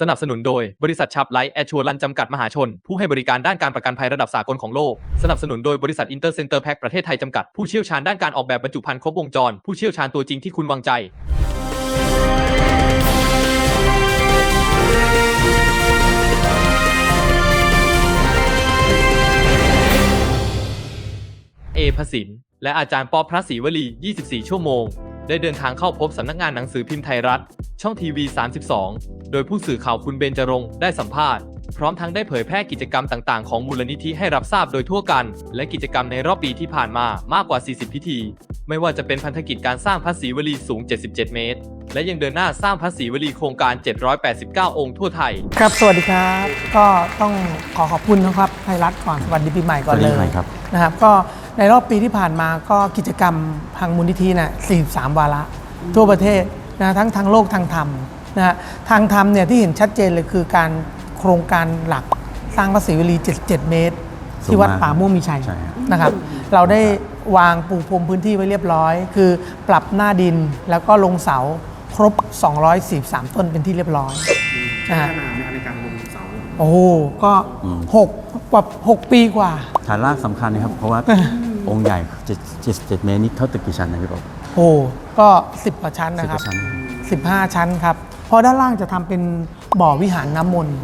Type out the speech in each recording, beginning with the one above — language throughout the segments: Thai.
สนับสนุนโดย บริษัทชับไลท์แอชชัวรันจำกัดมหาชน ผู้ให้บริการด้านการประกันภัยระดับสากลของโลก สนับสนุนโดยบริษัทอินเตอร์เซ็นเตอร์แพ็คประเทศไทยจำกัด ผู้เชี่ยวชาญด้านการออกแบบบรรจุภัณฑ์ครบวงจร ผู้เชี่ยวชาญตัวจริงที่คุณวางใจ เอพสินและอาจารย์ปอพระศรีวลี 24 ชั่วโมง ได้เดินทางเข้าพบสำนักงานหนังสือพิมพ์ไทยรัฐ ช่องทีวี 32 โดยผู้สื่อข่าวคุณเบญจรงค์ได้สัมภาษณ์ พร้อมทั้งได้เผยแพร่กิจกรรมต่างๆ ของมูลนิธิให้รับทราบโดยทั่วกัน และกิจกรรมในรอบปีที่ผ่านมามากกว่า 40 พิธี ไม่ว่าจะเป็นพันธกิจการสร้างพระศรีวลีสูง 77 เมตร และยังเดินหน้าสร้างพระศรีวลีโครงการ 789 องค์ทั่วไทย ครับ สวัสดีครับ ก็ต้องขอขอบคุณนะครับไทยรัฐก่อนสวัสดีปีใหม่ก่อนสวัสเลดียปีใหม่ครับนะครับ ก็ ในรอบปีที่ผ่านมาก็กิจกรรมทางมูลนิธิน่ะ43 วาระ ทั่วประเทศนะทั้งทางโลกทางธรรมนะฮะทางธรรมเนี่ยที่เห็นชัดเจนเลยคือการโครงการหลักสร้างพระศรีวลี 77 เมตร ที่วัดป่าม่วงมีชัยใช่ครับนะครับ เราได้วางปูพรมพื้นที่ไว้เรียบร้อย คือปรับหน้าดินแล้วก็ลงเสาครบ 243 ต้นเป็นที่เรียบร้อยนะฮะนานไหมครับในการลงเสาโอ้โหก็อืมหกกว่าหกปีกว่าฐานรากสำคัญนะครับ เพราะว่า องค์ใหญ่77เมตรนี่เท่าตึกกี่ชั้นนะพี่บอกโอ้ก็ 10กว่าชั้นนะครับ10กว่าชั้น15 ชั้นครับเพราะด้านล่างจะทำเป็นบ่อวิหารน้ำมนต์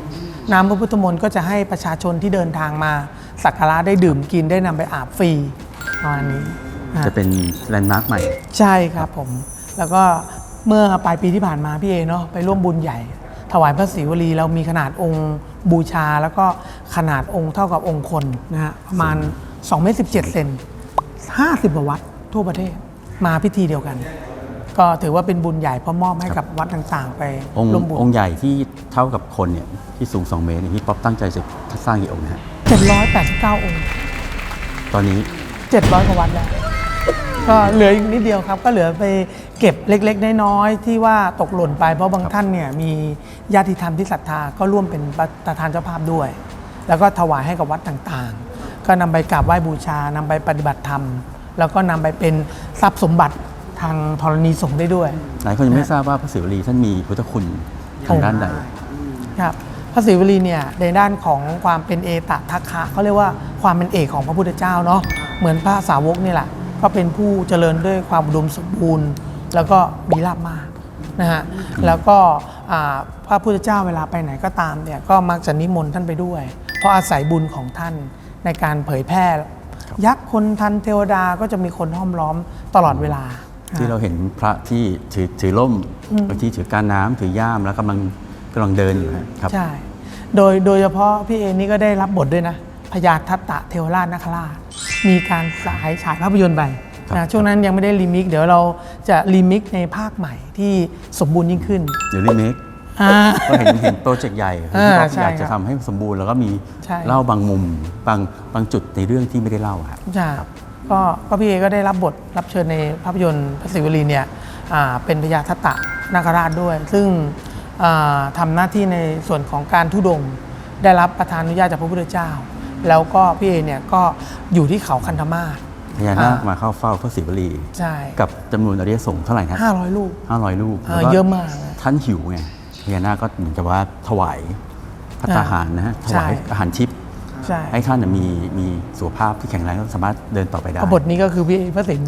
น้ำพระพุทธมนต์ก็จะให้ประชาชนที่เดินทางมาสักการะได้ดื่มกินได้นำไปอาบฟรีประมาณนี้ฮะจะเป็นแลนด์มาร์คใหม่ ใช่ครับผม แล้วก็เมื่อปลายปีที่ผ่านมาพี่เอเนาะไปร่วมบุญใหญ่ ถวายพระศรีวลีเรามีขนาดองค์บูชา แล้วก็ขนาดองค์เท่ากับองค์คนนะฮะประมาณ2เมตร17เซน 50กว่าวัดทั่วประเทศมาพิธีเดียวกัน ก็ถือว่าเป็นบุญใหญ่เพราะมอบให้กับวัดต่างๆ ไปองค์ร่วมบุญองค์ใหญ่ที่เท่ากับคนเนี่ยที่สูง 2 เมตรเนี่ยพี่ป๊อปตั้งใจจะสร้างกี่องค์นะฮะ789 องค์ ตอนนี้ 700กว่าวัดแล้ว ก็เหลืออีกนิดเดียวครับ ก็เหลือไปเก็บเล็กๆ น้อยๆที่ว่าตกหล่นไปเพราะบางท่านเนี่ยมีญาติธรรมที่ศรัทธาก็ร่วมเป็นประธานเจ้าภาพด้วย แล้วก็ถวายให้กับวัดต่างๆ ก็นำไปกราบไหว้บูชานำไปปฏิบัติธรรม แล้วก็นำไปเป็นทรัพย์สมบัติทางธรณีสงฆ์ได้ด้วย หลายคนยังไม่ทราบว่าพระศิวลีท่านมีพุทธคุณทางด้านใดครับพระศรีวลีเนี่ยในด้านของความเป็นเอตทัคคะเขาเรียกว่าความเป็นเอกของพระพุทธเจ้าเนาะเหมือนพระสาวกนี่แหละก็เป็นผู้เจริญด้วยความอุดมสมบูรณ์ แล้วก็มีลาภมากนะฮะแล้วก็อ่าพระพุทธเจ้าเวลาไปไหนก็ตามเนี่ยก็มักจะนิมนต์ท่านไปด้วย เพราะอาศัยบุญของท่าน ในการเผยแพร่ ยักษ์คนทันเทวดาก็จะมีคนห้อมล้อมตลอดเวลา ที่เราเห็นพระที่ถือถือล่มบางทีถือการน้ำถือย่ามแล้วกำลังกำลังเดินอยู่นะครับใช่โดยโดยเฉพาะพี่เอนี่ก็ได้รับบทด้วยนะพญาทัตตะเทวราชนาคราชมีการสายฉายภาพยนตร์ไปครับนะช่วงนั้นยังไม่ได้รีมิกซ์เดี๋ยวเราจะรีมิกซ์ในภาคใหม่ที่สมบูรณ์ยิ่งขึ้นเดี๋ยวรีเมคอ่า ก็เห็นเห็นโปรเจกต์ใหญ่ที่อ่าพี่ป๊อปใช่อยากจะครับทำให้สมบูรณ์แล้วก็มีใช่ เล่าบางมุมบางบางจุดในเรื่องที่ไม่ได้เล่าครับ จ้ะก็ก็พี่เอก็ได้รับบทรับเชิญในภาพยนตร์พระศิวลีเนี่ยอ่าเป็นพญาทัตตะนาคราชด้วย ซึ่งอ่าทำหน้าที่ในส่วนของการทุดงค์ได้รับประทานอนุญาตจากพระพุทธเจ้า แล้วก็พี่เอเนี่ยก็อยู่ที่เขาคันธมาศพญานาคอ่ามมาเข้าเฝ้าพระศิวลี ใช่กับจำนวนอริยสงฆ์เท่าไหร่ครับ500ลูก500ลูกเออแล้วก็เยอะมากนะ ท่านหิวไง พญานาคก็เหมือนกับว่าถวายพัตตาหารนะฮะถใช่วายอาหารทิพย์ใช่ให้ท่านน่ะมีมีสุขภาพที่แข็งแรงแล้วสามารถเดินต่อไปได้ก็บทนี้ก็คือพี่พระสิงห์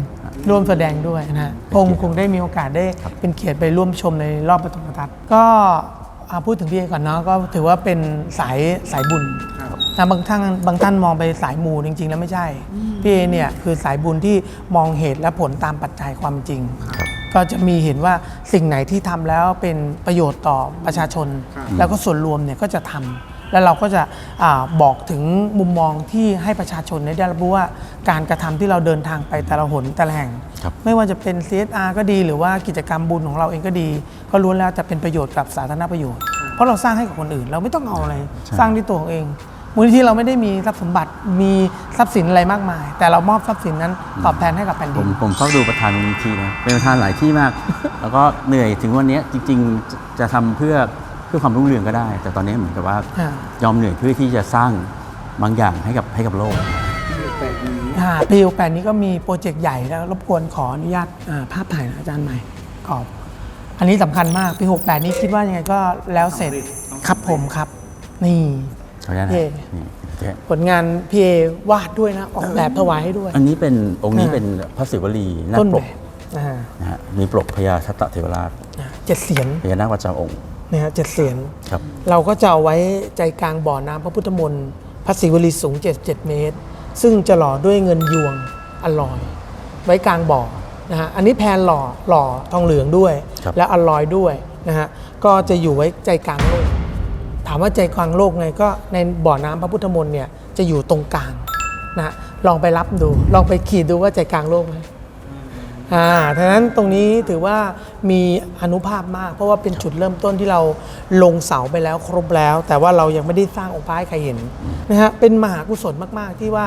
ร่วมแสดงด้วยนะฮะเป็นคงเกียรติคงได้มีโอกาสได้ครับเป็นเกียรติไปร่วมชมในรอบปฐมทัศน์ก็อ่าพูดถึงพี่เอก่อนเนาะก็ถือว่าเป็นสายสายบุญนะบางท่านบางท่านมองไปสายมูจริง ๆ แล้วไม่ใช่ พี่เอเนี่ยคือสายบุญที่มองเหตุและผลตามปัจจัยความจริงครับ ก็จะมีเห็นว่าสิ่งไหนที่ทำแล้วเป็นประโยชน์ต่อประชาชน แล้วก็ส่วนรวมเนี่ยก็จะทำแล้วเราก็จะอาบอกถึงมุมมองที่ให้ประชาชนได้รับรู้ว่าการกระทำที่เราเดินทางไปแต่ละหนแต่ละแห่งครับไม่ว่าจะเป็น CSR ก็ดี หรือว่ากิจกรรมบุญของเราเองก็ดี ก็ล้วนแล้วจะเป็นประโยชน์กับสาธารณประโยชน์เพราะเราสร้างให้กับคนอื่น เราไม่ต้องเอาอะไรใช่สร้างด้วยตัวของเอง มูลนิธิเราไม่ได้มีทรัพย์สมบัติมีทรัพย์สินอะไรมากมาย แต่เรามอบทรัพย์สินนั้นตอบแทนให้กับแผ่นผดิมนผมเฝ้าดูประธานมูลนิธินะเป็นประธานหลายที่มาก แล้วก็เหนื่อยถึงวันเนี้ยจริงๆจะจะทำเพื่อเพื่อความรุ่งเรืองก็ได้ แต่ตอนนี้เหมือนกับว่าอ่า ยอมเหนื่อยเพื่อที่จะสร้างบางอย่างให้กับให้กับโลกแบบนี้อ่าปีหกแปดนี้ก็มีโปรเจกต์ใหญ่แล้วรบกวนขออนุญาตอ่าภาพถ่ายนะอาจารย์ใหม่กรอบอันนี้สำคัญมากปีหกแปดนี้คิดว่ายังไงก็แล้วเสร็จต้องครับผมครับ นี่ ขออนุญาตนะเย่ นี่โอเคผลงานพี่เอวาดด้วยนะ ออกแบบถวายให้ด้วย อันนี้เป็นองค์นี้อ่าเป็นพระศิวลีนาคต้นปแบกบอ่านะฮะมีปลกพญาชัตตเทวราชอ่าเจ็ดเสียนพญานาคประจำองค์นะฮะเจ็ดเสียน ครับ เราก็จะเอาไว้ใจกลางบ่อน้ำพระพุทธมนต์พระศิวลีสูง 77 เมตร ซึ่งจะหล่อด้วยเงินยวงอลลอย ไว้กลางบ่อนะฮะอันนี้แพนหล่อหล่อทองเหลืองด้วย ครับ และอลลอยด้วยนะฮะก็จะอยู่ไว้ใจกลางโลกถามว่าใจกลางโลกไงก็ในบ่อน้ำพระพุทธมนต์เนี่ยจะอยู่ตรงกลางนะลองไปรับดู ลองไปขีดดูว่าใจกลางโลกไหมอ่าดังนั้นตรงนี้ถือว่ามีอนุภาพมาก เพราะว่าเป็นจุดเริ่มต้นที่เราลงเสาไปแล้วครบแล้ว แต่ว่าเรายังไม่ได้สร้างองค์พระให้ใครเห็นนะฮะเป็นมหากุศลมาก ๆ ที่ว่า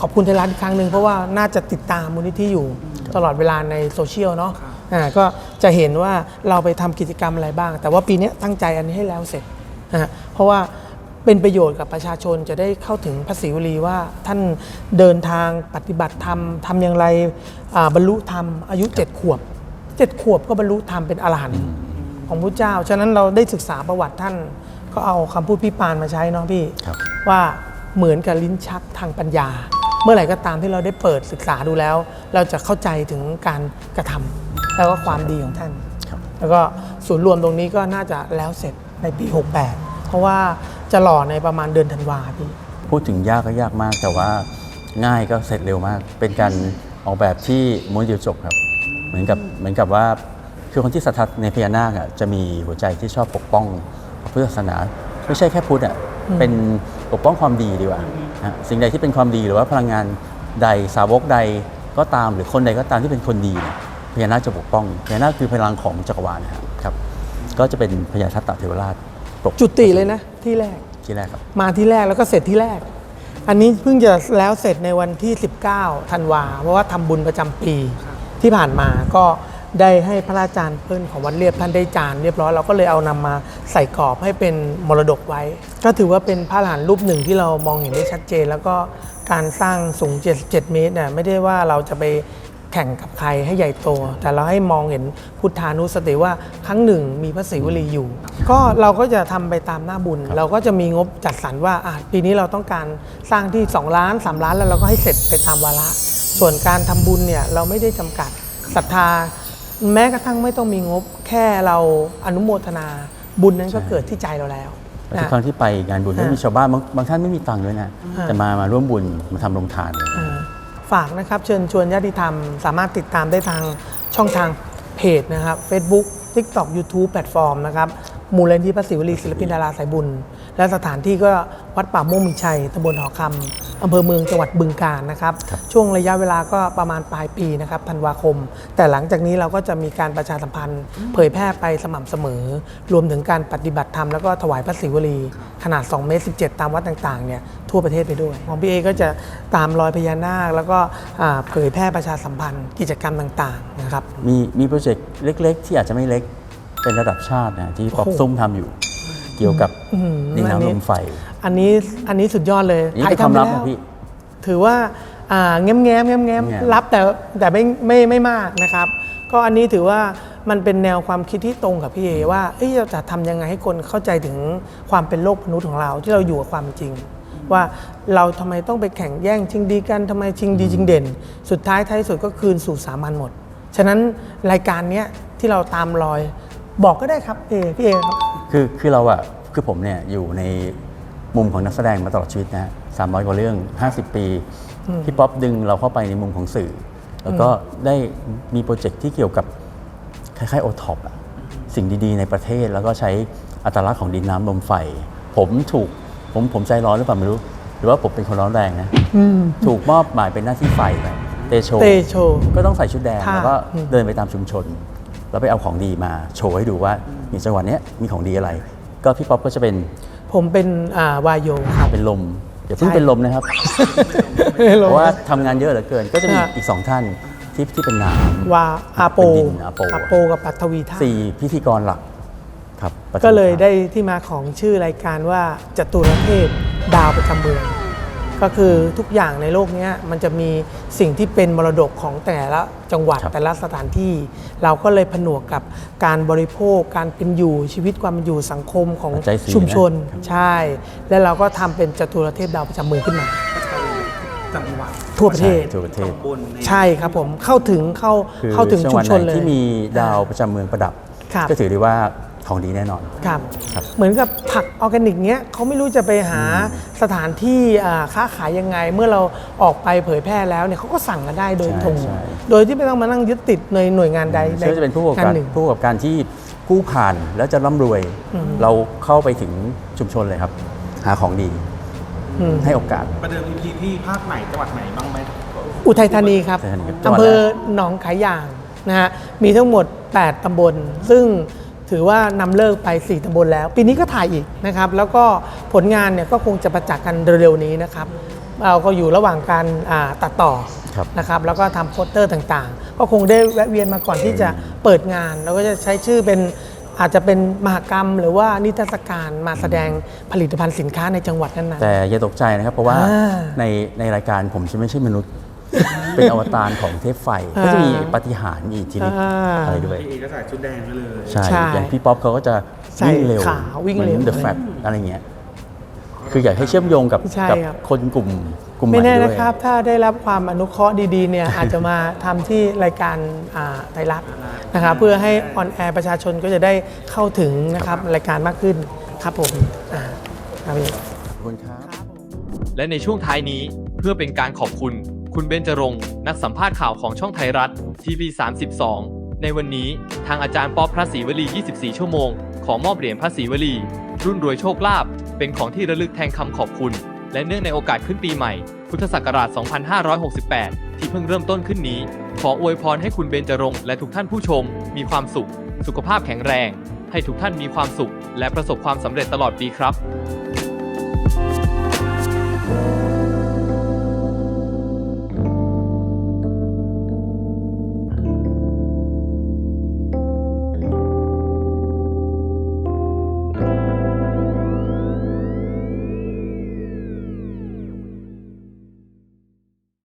ขอบคุณไทยรัฐอีกครั้งหนึ่งเพราะว่าน่าจะติดตามมูลนิธิอยู่ตลอดเวลาในโซเชียลเนาะอ่าก็จะเห็นว่าเราไปทำกิจกรรมอะไรบ้าง แต่ว่าปีนี้ตั้งใจอันนี้ให้แล้วเสร็จ นะฮะเพราะว่าเป็นประโยชน์กับประชาชนจะได้เข้าถึงพระศรีวลีว่าท่านเดินทางปฏิบัติธรรมทำอย่างไรอ่าบรรลุธรรมอายุเจ็ดขวบเจ็ดขวบก็บรรลุธรรมเป็นอรหันต์ของพระเจ้า ฉะนั้นเราได้ศึกษาประวัติท่านก็เอาคำพูดพี่ปานมาใช้เนาะพี่ครับว่าเหมือนกับลิ้นชักทางปัญญา เมื่อไหร่ก็ตามที่เราได้เปิดศึกษาดูแล้ว เราจะเข้าใจถึงการกระทำแล้วก็ความดีของท่านครับแล้วก็ศูนย์รวมตรงนี้ก็น่าจะแล้วเสร็จ ในปี 68 เพราะว่าจะหล่อในประมาณเดือนธันวาพี่ พูดถึงยากก็ยากมาก แต่ว่าง่ายก็เสร็จเร็วมาก เป็นการออกแบบที่ม้วนเดียวจบครับ เหมือนกับเหมือนกับว่าคือคนที่ศรัทธาในพญานาคอะจะมีหัวใจที่ชอบปกป้องพระพุทธศาสนา ไม่ใช่แค่พุทธอะเป็นปกป้องความดีดีกว่านะสิ่งใดที่เป็นความดีหรือว่าพลังงานใดสาวกใดก็ตามหรือคนใดก็ตามที่เป็นคนดีเนี่ยพญานาคจะปกป้องพญานาคคือพลังของจักรวาลนะครับครับ ก็จะเป็นพญาทัตตเทวราชปกจุติเลยนะที่แรกที่แรกครับ มาที่แรกแล้วก็เสร็จที่แรก อันนี้เพิ่งจะแล้วเสร็จในวันที่ 19ธันวาเพราะว่าทำบุญประจำปีที่ผ่านมาก็ได้ให้พระอาจารย์เพิ่นของวัดเรียบท่านได้จานเรียบร้อยเราก็เลยเอานำมาใส่กรอบให้เป็นมรดกไว้ ก็ถือว่าเป็นพระหลานรูปหนึ่งที่เรามองเห็นได้ชัดเจน แล้วก็การสร้างสูง 77 เมตรเนี่ยไม่ได้ว่าเราจะไป แข่งกับใครให้ใหญ่โต แต่เราให้มองเห็นพุทธานุสติว่าครั้งหนึ่งมีพระศรีวลีอยู่ ก็เราก็จะทำไปตามหน้าบุญ เราก็จะมีงบจัดสรรว่าอะปีนี้เราต้องการสร้างที่ 2 ล้าน 3 ล้านแล้วเราก็ให้เสร็จไปตามวาระ ส่วนการทำบุญเนี่ยเราไม่ได้จำกัดศรัทธา แม้กระทั่งไม่ต้องมีงบ แค่เราอนุโมทนาบุญนั้นก็ใช่เกิดที่ใจเราแล้วแล้วทุกนะครั้งที่ไปงานบุญก็อ่ามีชาวบ้านบางบางท่านไม่มีตังค์ด้วยนะอ่าแต่มามาร่วมบุญมาทำโรงทานเลยอ่า ฝากนะครับเชิญชวนญาติธรรม สามารถติดตามได้ทางช่องทางเพจนะครับ Facebook TikTok YouTube แพลตฟอร์มนะครับมูลนิธิพระศิวลีศิลปินดาราสายบุญ และสถานที่ก็วัดป่าม่วงมีชัยตำบลหอคำอำเภอเมืองจังหวัดบึงกาฬนะครับ ช่วงระยะเวลาก็ประมาณปลายปีนะครับธันวาคม แต่หลังจากนี้เราก็จะมีการประชาสัมพันธ์ เผยแพร่ไปสม่ำเสมอ รวมถึงการปฏิบัติธรรมแล้วก็ถวายพระศิวลีขนาด2เมตร17 ตามวัดต่างๆเนี่ยทั่วประเทศไปด้วย ของพี่เอก็จะตามรอยพญานาค แล้วก็อ่าเผยแพร่ประชาสัมพันธ์กิจกรรมต่างๆนะครับมีมีโปรเจกต์เล็ก ๆ ที่อาจจะไม่เล็กเป็นระดับชาตินะที่ป๊อปโอ้โหซุ่มทำอยู่ เกี่ยวกับอื้อหือดินอันนี้น้ำลมไฟ อันนี้อันนี้สุดยอดเลยนี่เป็นความลับของพี่ ถือว่าอ่าแง้มแง้มแง้มแง้มแง้มรับแต่แต่ไม่ไม่ไม่มากนะครับ ก็อันนี้ถือว่ามันเป็นแนวความคิดที่ตรงกับพี่เอว่าเอ้ยเราจะทำยังไงให้คนเข้าใจถึงความเป็นโลกมนุษย์ของเราที่เราอยู่กับความเป็นจริง ว่าเราทำไมต้องไปแข่งแย่งชิงดีกันทำไมชิงดีชิงเด่น สุดท้ายท้ายสุดก็คืนสู่สามัญหมด ฉะนั้นรายการเนี้ยที่เราตามรอยบอกก็ได้ครับเอพี่เอครับคือคือเราอะ คือผมเนี่ยอยู่ในมุมของนักแสดงมาตลอดชีวิตนะฮะสามร้อยกว่าเรื่อง 50 ปี พี่ป๊อปดึงเราเข้าไปในมุมของสื่อ แล้วก็ได้มีโปรเจกต์ที่เกี่ยวกับคล้ายๆโอท็อปอะสิ่งดีๆ ในประเทศแล้วก็ใช้อัตลักษณ์ของดินน้ำลมไฟ ผมถูกผมผมใจร้อนหรือเปล่าไม่รู้ หรือว่าผมเป็นคนร้อนแรงนะถูกมอบหมายเป็นหน้าที่ไฟไปเตโชเตโชก็ต้องใส่ชุดแดงค่ะแล้วก็อืมเดินไปตามชุมชน แล้วไปเอาของดีมาโชว์ให้ดูว่ามีจังหวัดเนี้ยมีของดีอะไร ก็พี่ป๊อปก็จะเป็นผมเป็นอ่าวายโยครับ เป็นลมอย่าเพิ่งใช่เป็นลมนะครับ เพราะว่าทำงานเยอะเหลือเกิน ก็จะมีค่ะ อีกสองท่านที่ที่เป็นน้วาอาโปเป็นดินอาโป อาโปกับปัทวีท่าำสี่พิธีกรหลักครับประจำก็เลยครับได้ที่มาของชื่อรายการว่าจตุรเทพดาวประจำเมือง ก็คือทุกอย่างในโลกเนี้ยมันจะมีสิ่งที่เป็นมรดกของแต่ละจังหวัดครับแต่ละสถานที่ เราก็เลยผนวกกับการบริโภค การเป็นอยู่ชีวิตความเป็นอยู่สังคมของปัจจัยสี่ชุมชนนะครับใช่ แล้วเราก็ทำเป็นจตุรเทพดาวประจำเมืองขึ้นมาจังหวัดทั่วประเทศใช่ทั่วประเทศตำบลในใช่ครับผมเข้าถึงเข้าคือเข้าถึงจังชุหมวัดชไหนนเลยที่มีดาวประจำเมืองประดับครับ ก็ถือได้ว่า ของดีแน่นอน ครับ ครับเหมือนกับผักออร์แกนิกเนี้ยเขาไม่รู้จะไปหาสถานที่อ่าค้าขายยังไง เมื่อเราออกไปเผยแพร่แล้วเนี่ยเขาก็สั่งกันได้โดยใช่ตรง ใช่ โดยที่ไม่ต้องมานั่งยึดติดในหน่วยงานใดซึ่งจะเป็นผู้ประกอบงาการนหนึ่ง ผู้ประกอบการที่กู้ผ่านแล้วจะร่ำรวยเราเข้าไปถึงชุมชนเลยครับ หาของดีอืมให้โอกาส ประเดิมทีที่ภาคไหนจังหวัดไหนบ้างไหม อุทัยธานีครับอุทัยธานีครับจังหวัดอำเภอแรกหนองขายอย่างนะฮะมีทั้งหมด 8 ตำบล ซึ่ง ถือว่านำเลิกไป 4ตำบลแล้ว ปีนี้ก็ถ่ายอีกนะครับ แล้วก็ผลงานเนี่ยก็คงจะประจักษ์กันเร็วๆนี้นะครับเราก็อยู่ระหว่างการอ่าตัดต่อครับนะครับ แล้วก็ทำโปสเตอร์ต่างๆ ก็คงได้แวะเวียนมาก่อนที่จะเปิดงาน แล้วก็จะใช้ชื่อเป็นอาจจะเป็นมหกรรม หรือว่านิทรรศการมาแสดงผลิตภัณฑ์สินค้าในจังหวัดนั้นๆแต่อย่าตกใจนะครับ เพราะว่าอ่าในในรายการผมจะไม่ใช่มนุษย์ เป็นอวตารของเทพไฟอ่าก็จะมีปาฏิหารย์มีอิทธิฤทธิ์อ่าอะไรด้วยพี่เอก็ใส่ชุดแดงไปเลย ใช่ใช่อย่างพี่ป๊อปเขาก็จะใส่วิ่งเร็วขาววิ่งเร็วหมือน The Fat อะไรเงี้ยคืออยากให้เชื่อมโยงกับใช่กับครับ คนกลุ่มกลุ่มใหไม่ม่แน่ด้วยนะครับ ถ้าได้รับความอนุเคราะห์ดีๆเนี่ยอาจจะมาทำที่รายการอ่าไทยรัฐนะครับเพื่อให้ออนแอร์ประชาชนก็จะได้เข้าถึงนะครับรายการมากขึ้นครับผมอ่าครับพี่ขอบคุณครับและในช่วงท้ายนี้เพื่อเป็นการขอบคุณ คุณเบญจรงนักสัมภาษณ์ข่าวของช่องไทยรัฐทีวี 32 ในวันนี้ทางอาจารย์ป๊อปพระศรีวลี 24 ชั่วโมง ขอมอบเหรียญพระศรีวลี รุ่นรวยโชคลาภเป็นของที่ระลึกแทนคำขอบคุณ และเนื่องในโอกาสขึ้นปีใหม่ พุทธศักราช 2568 ที่เพิ่งเริ่มต้นขึ้นนี้ ขออวยพรให้คุณเบญจรงและทุกท่านผู้ชม มีความสุข สุขภาพแข็งแรง ให้ทุกท่านมีความสุข และประสบความสำเร็จตลอดปีครับ